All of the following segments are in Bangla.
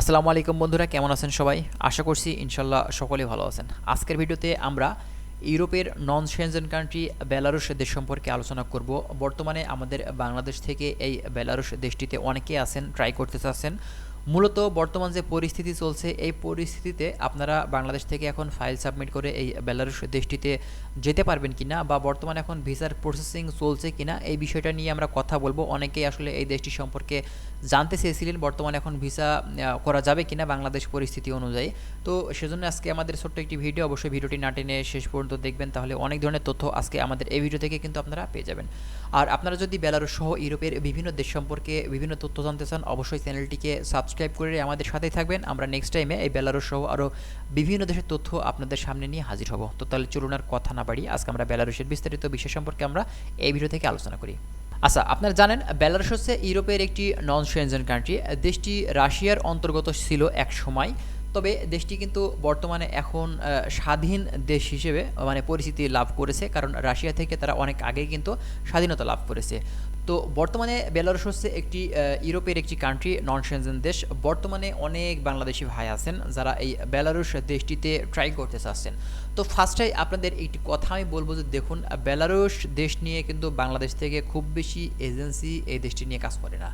আসসালামু আলাইকুম বন্ধুরা, কেমন আছেন সবাই? আশা করছি ইনশাল্লাহ সকলেই ভালো আছেন। আজকের ভিডিওতে আমরা ইউরোপের নন সেনজেন কান্ট্রি বেলারুশ দেশ সম্পর্কে আলোচনা করব। বর্তমানে আমাদের বাংলাদেশ থেকে এই বেলারুশ দেশটিতে অনেকে আছেন ট্রাই করতে চাচ্ছেন। মূলত বর্তমান যে পরিস্থিতি চলছে, এই পরিস্থিতিতে আপনারা বাংলাদেশ থেকে এখন ফাইল সাবমিট করে এই বেলারুশ দেশটিতে যেতে পারবেন কি না বা বর্তমানে এখন ভিসার প্রসেসিং চলছে কিনা, এই বিষয়টা নিয়ে আমরা কথা বলব। অনেকেই আসলে এই দেশটি সম্পর্কে জানতে চেয়েছিলেন, বর্তমানে এখন ভিসা করা যাবে কি না বাংলাদেশ পরিস্থিতি অনুযায়ী। তো সেজন্য আজকে আমাদের ছোট্ট একটি ভিডিও, অবশ্যই ভিডিওটি না টেনে শেষ পর্যন্ত দেখবেন, তাহলে অনেক ধরনের তথ্য আজকে আমাদের এই ভিডিও থেকে কিন্তু আপনারা পেয়ে যাবেন। আর আপনারা যদি বেলারুশ সহ ইউরোপের বিভিন্ন দেশ সম্পর্কে বিভিন্ন তথ্য জানতে চান, অবশ্যই চ্যানেলটিকে সাবস্ক্রাইব করে আমাদের সাথেই থাকবেন। আমরা নেক্সট টাইমে এই বেলারুশ সহ আরও বিভিন্ন দেশের তথ্য আপনাদের সামনে নিয়ে হাজির হব। তো তাহলে চলুন আর কথা না বাড়ি। আজকে আমরা বেলারুশের বিস্তারিত বিষয় সম্পর্কে আমরা এই ভিডিও থেকে আলোচনা করি। আচ্ছা আপনারা জানেন, বেলারুশ হচ্ছে ইউরোপের একটি নন সেনজেন কান্ট্রি দেশটি রাশিয়ার অন্তর্গত ছিল এক সময়। তবে দেশটি কিন্তু বর্তমানে এখন স্বাধীন দেশ হিসেবে মানে পরিচিতি লাভ করেছে। কারণ রাশিয়া থেকে তারা অনেক আগেই কিন্তু স্বাধীনতা লাভ করেছে। তো বর্তমানে বেলারুশ হচ্ছে একটি ইউরোপের একটি কান্ট্রি নন সেনজেন দেশ। বর্তমানে অনেক বাংলাদেশি ভাই আছেন যারা এই বেলারুশ দেশটিতে ট্রাই করতে চাচ্ছেন। তো ফার্স্টে আপনাদের একটি কথা আমি বলব যে দেখুন বেলারুশ দেশ নিয়ে কিন্তু বাংলাদেশ থেকে খুব বেশি এজেন্সি এই দেশটি নিয়ে কাজ করে না।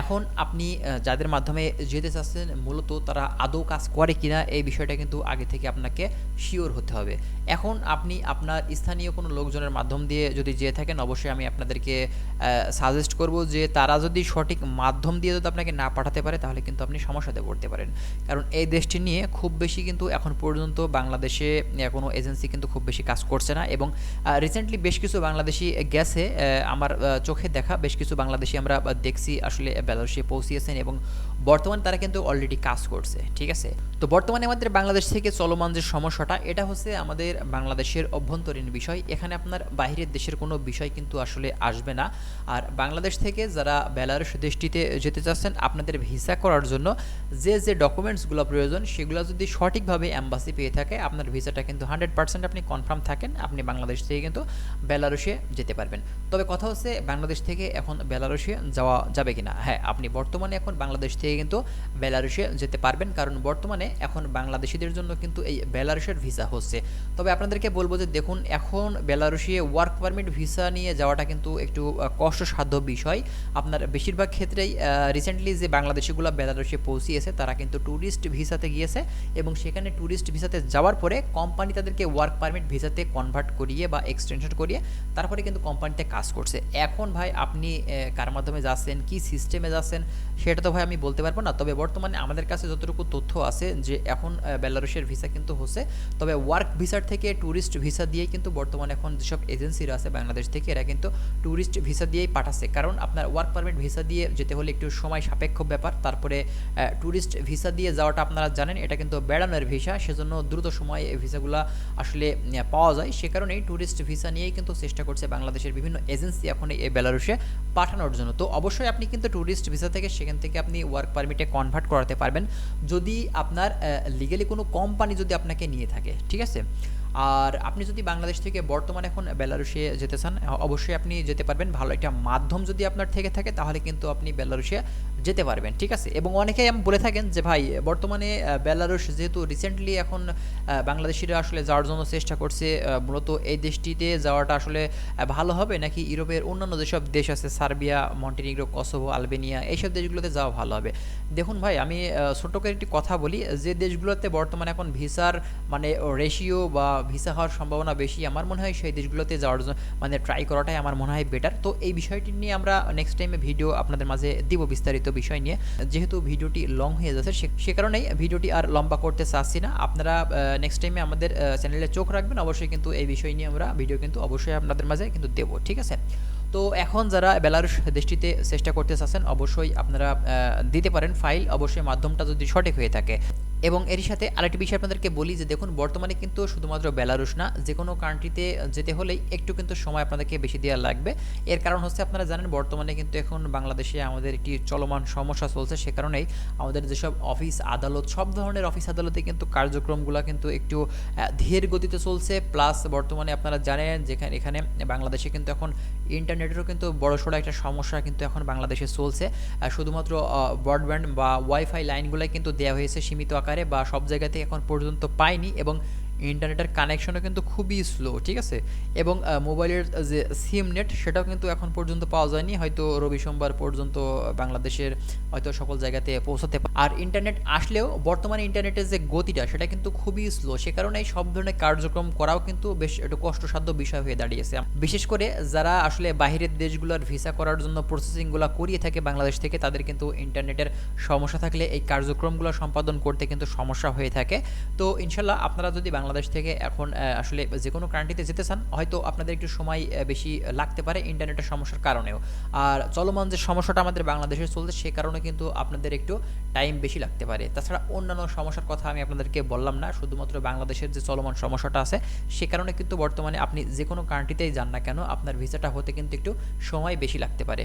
এখন আপনি যাদের মাধ্যমে যেতে চাচ্ছেন, মূলত তারা আদৌ কাজ করে কিনা, এই বিষয়টা কিন্তু আগে থেকে আপনাকে শিওর হতে হবে। এখন আপনি আপনার স্থানীয় কোনো লোকজনের মাধ্যম দিয়ে যদি যেয়ে থাকেন, অবশ্যই আমি আপনাদেরকে সাজেস্ট করব যে তারা যদি সঠিক মাধ্যম দিয়ে যদি আপনাকে না পাঠাতে পারে, তাহলে কিন্তু আপনি সমস্যাতে পড়তে পারেন। কারণ এই দেশটি নিয়ে খুব বেশি কিন্তু এখন পর্যন্ত বাংলাদেশে কোনো এজেন্সি কিন্তু খুব বেশি কাজ করছে না এবং রিসেন্টলি বেশ কিছু বাংলাদেশি গেছে আমার চোখে দেখা, বেশ কিছু বাংলাদেশি আমরা দেখছি আসলে বেলারুশে পৌঁছিয়েছেন এবং বর্তমানে তারা কিন্তু অলরেডি কাজ করছে, ঠিক আছে? তো বর্তমানে আমাদের বাংলাদেশ থেকে চলমান যে সমস্যাটা, এটা হচ্ছে আমাদের বাংলাদেশের অভ্যন্তরীণ বিষয়। এখানে আপনার বাইরের দেশের কোনো বিষয় কিন্তু আসলে আসবে না। আর বাংলাদেশ থেকে যারা বেলারুশ দেশটিতে যেতে চাচ্ছেন, আপনাদের ভিসা করার জন্য যে যে ডকুমেন্টসগুলো প্রয়োজন, সেগুলো যদি সঠিকভাবে অ্যাম্বাসি পেয়ে থাকে, আপনার ভিসাটা কিন্তু হান্ড্রেড পার্সেন্ট আপনি কনফার্ম থাকেন, আপনি বাংলাদেশ থেকে কিন্তু বেলারুশে যেতে পারবেন। তবে কথা হচ্ছে বাংলাদেশ থেকে এখন বেলারুশে যাওয়া যাবে কিনা? হ্যাঁ আপনি বর্তমানে এখন বাংলাদেশ থেকে কিন্তু বেলারুশে যেতে পারবেন। কারণ বর্তমানে এখন বাংলাদেশিদের জন্য কিন্তু এই বেলারুশের ভিসা হচ্ছে। তবে আপনাদেরকে বলব যে দেখুন, এখন বেলারুশিয়ে ওয়ার্ক পারমিট ভিসা নিয়ে যাওয়াটা কিন্তু একটু কষ্টসাধ্য বিষয়। আপনার বেশিরভাগ ক্ষেত্রেই রিসেন্টলি যে বাংলাদেশিগুলো বেলারুশে পৌঁছিয়েছে, তারা কিন্তু ট্যুরিস্ট ভিসাতে গিয়েছে এবং সেখানে ট্যুরিস্ট ভিসাতে যাওয়ার পরে কোম্পানি তাদেরকে ওয়ার্ক পারমিট ভিসাতে কনভার্ট করিয়ে বা এক্সটেনশন করিয়ে তারপরে কিন্তু কোম্পানিতে কাজ করছে। এখন ভাই আপনি কার মাধ্যমে যাচ্ছেন, কি সিস্টেমে যাচ্ছেন, সেটা তো ভাই আমি বলতে পারব না। তবে বর্তমানে আমাদের কাছে যতটুকু তথ্য আছে যে এখন বেলারুশের ভিসা কিন্তু হচ্ছে। তবে ওয়ার্ক ভিসার থেকে ট্যুরিস্ট ভিসা দিয়েই কিন্তু বর্তমানে এখন যেসব এজেন্সিরা আছে বাংলাদেশ থেকে, এরা কিন্তু ট্যুরিস্ট ভিসা দিয়েই পাঠাচ্ছে। কারণ আপনার ওয়ার্ক পারমিট ভিসা দিয়ে যেতে হলে একটু সময় সাপেক্ষ ব্যাপার। তারপরে ট্যুরিস্ট ভিসা দিয়ে যাওয়াটা আপনারা জানেন, এটা কিন্তু বেড়ানোর ভিসা সেজন্য দ্রুত সময়ে এই ভিসাগুলো আসলে পাওয়া যায়। সে কারণেই ট্যুরিস্ট ভিসা নিয়েই কিন্তু চেষ্টা করছে বাংলাদেশের বিভিন্ন এজেন্সি এখন এই বেলারুশে পাঠানোর জন্য। তো অবশ্যই আপনি কিন্তু ট্যুরিস্ট ভিসা থেকে সেখান থেকে আপনি ওয়ার্ক পারমিটে কনভার্ট করাতে পারবেন। যদি আপনার লিগেলি কোনো কোম্পানি যদি আপনাকে নিয়ে থাকে, ঠিক আছে? আর আপনি যদি বাংলাদেশ থেকে বর্তমানে এখন বেলারুশে যেতে চান অবশ্যই আপনি যেতে পারবেন। ভালো একটা মাধ্যম যদি আপনার থেকে থাকে, তাহলে কিন্তু আপনি বেলারুশে যেতে পারবেন, ঠিক আছে? এবং অনেকেই আমি, বলে থাকেন যে, ভাই, বর্তমানে বেলারুশ যেহেতু রিসেন্টলি এখন বাংলাদেশিরা আসলে যাওয়ার জন্য চেষ্টা করছে মূলত এই দেশটিতে যাওয়াটা আসলে ভালো হবে নাকি ইউরোপের অন্যান্য যেসব দেশ আছে, সার্বিয়া, মন্টিনিগ্রো, কসোভো, আলবেনিয়া, এইসব দেশগুলোতে যাওয়া ভালো হবে? দেখুন ভাই, আমি ছোট্ট করে একটি কথা বলি, যে দেশগুলোতে বর্তমানে এখন ভিসার মানে রেশিও বা ভিসা হওয়ার সম্ভাবনা বেশি, আমার মনে হয় সেই দেশগুলোতে যাওয়ার জন্য মানে ট্রাই করাটাই আমার মনে হয় বেটার তো এই বিষয়টি নিয়ে আমরা নেক্সট টাইমে ভিডিও আপনাদের মাঝে দিব বিস্তারিত বিষয় নিয়ে। যেহেতু ভিডিওটি লং হয়ে যাচ্ছে, সে- কারণেই ভিডিওটি আর লম্বা করতে চাচ্ছি না। আপনারা নেক্সট টাইমে আমাদের চ্যানেলে চোখ রাখবেন, অবশ্যই কিন্তু এই বিষয় নিয়ে আমরা ভিডিও কিন্তু অবশ্যই আপনাদের মাঝে কিন্তু দেবো, ঠিক আছে? তো এখন যারা বেলারুশ দেশটিতে চেষ্টা করতে চাচ্ছেন, অবশ্যই আপনারা দিতে পারেন ফাইল। অবশ্যই মাধ্যমটা যদি সঠিক হয়ে থাকে। এবং এর সাথে আরেকটি বিষয় আপনাদেরকে বলি যে, দেখুন, বর্তমানে কিন্তু শুধুমাত্র বেলারুশ না, যে কোনো কান্ট্রিতে যেতে হলেই একটু কিন্তু সময় আপনাদেরকে বেশি দেওয়া লাগবে। এর কারণ হচ্ছে, আপনারা জানেন, বর্তমানে কিন্তু এখন বাংলাদেশে আমাদের একটি চলমান সমস্যা চলছে। সে কারণেই আমাদের যেসব অফিস, আদালত, সব ধরনের অফিস আদালতে কিন্তু কার্যক্রমগুলো কিন্তু একটু ধীর গতিতে চলছে। প্লাস বর্তমানে আপনারা জানেন, যেখানে, এখানে বাংলাদেশে কিন্তু এখন ইন্টারনেটেরও কিন্তু বড়সড় একটা সমস্যা কিন্তু এখন বাংলাদেশে চলছে। শুধুমাত্র ব্রডব্যান্ড বা ওয়াইফাই লাইনগুলোই কিন্তু দেওয়া হয়েছে সীমিত আকারে বা সব জায়গাতে এখন পর্যন্ত পায়নি এবং ইন্টারনেটের কানেকশনও কিন্তু খুবই স্লো ঠিক আছে? এবং মোবাইলের যে সিম নেট সেটাও কিন্তু এখন পর্যন্ত পাওয়া যায়নি। হয়তো রবি সোমবার পর্যন্ত বাংলাদেশের হয়তো সকল জায়গাতে পৌঁছাতে পারে। আর ইন্টারনেট আসলেও বর্তমানে ইন্টারনেটের যে গতিটা, সেটা কিন্তু খুবই স্লো সে কারণে এই সব ধরনের কার্যক্রম করাও কিন্তু বেশ একটু কষ্টসাধ্য বিষয় হয়ে দাঁড়িয়েছে। বিশেষ করে যারা আসলে বাইরের দেশগুলোর ভিসা করার জন্য প্রসেসিংগুলো করিয়ে থাকে বাংলাদেশ থেকে, তাদের কিন্তু ইন্টারনেটের সমস্যা থাকলে এই কার্যক্রমগুলো সম্পাদন করতে কিন্তু সমস্যা হয়ে থাকে। তো ইনশাল্লাহ আপনারা যদি বাংলাদেশ থেকে এখন আসলে যে কোনো কান্ট্রিতে যেতে চান, হয়তো আপনাদের একটু সময় বেশি লাগতে পারে ইন্টারনেটের সমস্যার কারণেও। আর চলমান যে সমস্যাটা আমাদের বাংলাদেশে চলছে, সে কারণে কিন্তু আপনাদের একটু টাইম বেশি লাগতে পারে। তাছাড়া অন্যান্য সমস্যার কথা আমি আপনাদেরকে বললাম না, শুধুমাত্র বাংলাদেশের যে চলমান সমস্যাটা আছে, সে কারণে কিন্তু বর্তমানে আপনি যে কোনো কান্ট্রিতেই যান না কেন, আপনার ভিসাটা হতে কিন্তু একটু সময় বেশি লাগতে পারে।